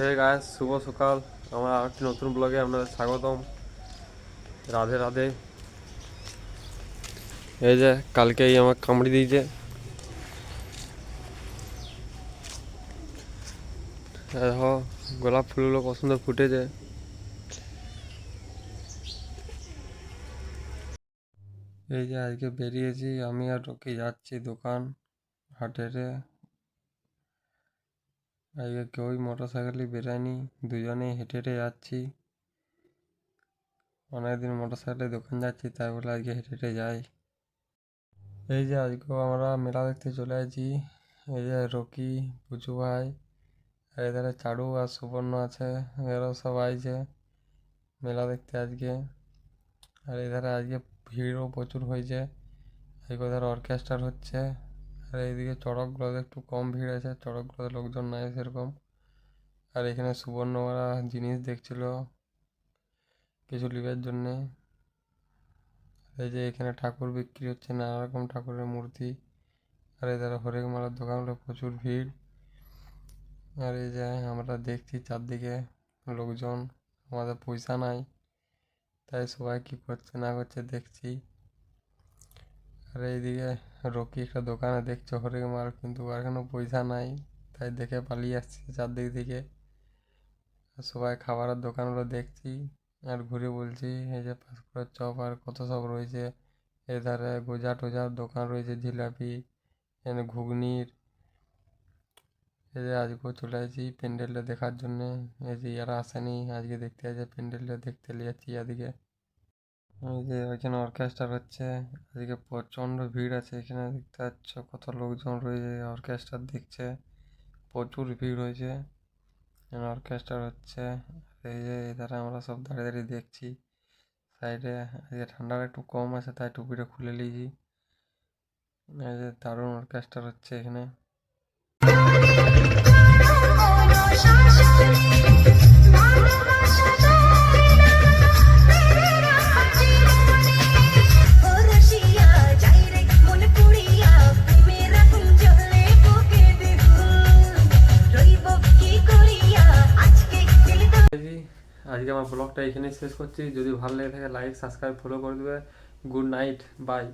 হে গায়ে শুভ সকাল। আমার আর একটি নতুন ব্লগে আপনাদের স্বাগতম। রাধে রাধে। এই যে কালকেই আমার কামড়ি দিয়েছে। দেখো, গোলাপ ফুলগুলো সুন্দর ফুটেছে। এই যে, আজকে বেরিয়েছি, আমি আর রকি যাচ্ছি দোকান হাটেরে আজকে কেউই মোটর সাইকেলে বেরায়নি, দুজনেই হেঁটে হেঁটে যাচ্ছি। অনেকদিন মোটর সাইকেলে দোকান যাচ্ছি, তাই বলে আজকে হেঁটে হেঁটে যাই। এই যে আজকেও আমরা মেলা দেখতে চলে আসছি এই যে রকি, পুচু ভাই, আর এধারে চারু আর সুবর্ণ আছে, এরাও সব আইছে মেলা দেখতে আজকে। আর এধারে আজকে ভিড়ও প্রচুর হয়েছে। আজকে ওধারে অর্কেস্ট্রার হচ্ছে। আর এইদিকে চড়কগুলোতে একটু কম ভিড় আছে, চড়কগুলোতে লোকজন নাই সেরকম। আর এখানে সুবর্ণ জিনিস দেখছিল কিছু লিবার জন্যে। এই যে এখানে ঠাকুর বিক্রি হচ্ছে, নানা রকম ঠাকুরের মূর্তি। আর এধারে হরেক মালার দোকানগুলো প্রচুর ভিড়। আর এই যে আমরা দেখছি চারদিকে লোকজন, আমাদের পয়সা নাই, তাই সবাই কী করছে না করছে দেখছি। আর এইদিকে রকি একটা দোকানে দেখছে, হরেক মাল, কিন্তু আর এখনও পয়সা নাই। তাই দেখে পালিয়ে আসছে চারদিক থেকে। সবাই খাবারের দোকানগুলো দেখছি আর ঘুরে বলছি, এই যে পাঁচকুড়ার চপ আর কত সব রয়েছে। এধারে গোজা টোজার দোকান রয়েছে, জিলাপি এখানে ঘুগনির। এই যে আজকেও চলে আসছি প্যান্ডেলটা দেখার জন্যে। এই যে এরা আসেনি, আজকে দেখতে আছে প্যান্ডেলটা দেখতে নিয়ে যাচ্ছি এদিকে। এই যে ওইখানে অর্কেস্ট্রা হচ্ছে, এদিকে প্রচণ্ড ভিড় আছে এখানে, দেখতে পাচ্ছ কত লোকজন রয়েছে অর্কেস্ট্রা দেখছে, প্রচুর ভিড় হয়েছে। এখানে অর্কেস্ট্রা হচ্ছে এই যে এধারে আমরা সব দাঁড়িয়ে দাঁড়িয়ে দেখছি সাইডে আজকে ঠান্ডাটা একটু কম আছে, তাই টুপিটা খুলে নিয়েছি। এই যে দারুণ অর্কেস্ট্রা হচ্ছে এখানে। আজকে আমার ব্লগটা এখানেই শেষ করছি। যদি ভালো লেগে থাকে লাইক সাবস্ক্রাইব ফলো করে দেবে। Good night bye